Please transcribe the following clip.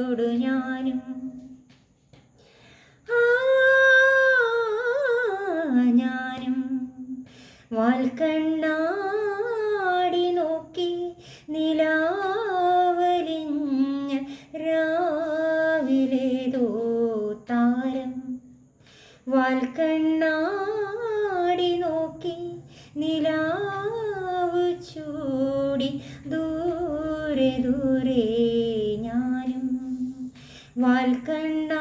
തുടിമേളത്തൊടു ഞാനും ഞാനും വാൽക്കണ്ണാടി നോക്കി നിലാവലിഞ്ഞ രാവിലേതോ താരം. വാൽക്കണ്ണാടി നോക്കി നിലാവ് ചൂടി ദൂരെ ദൂരെ वाल करना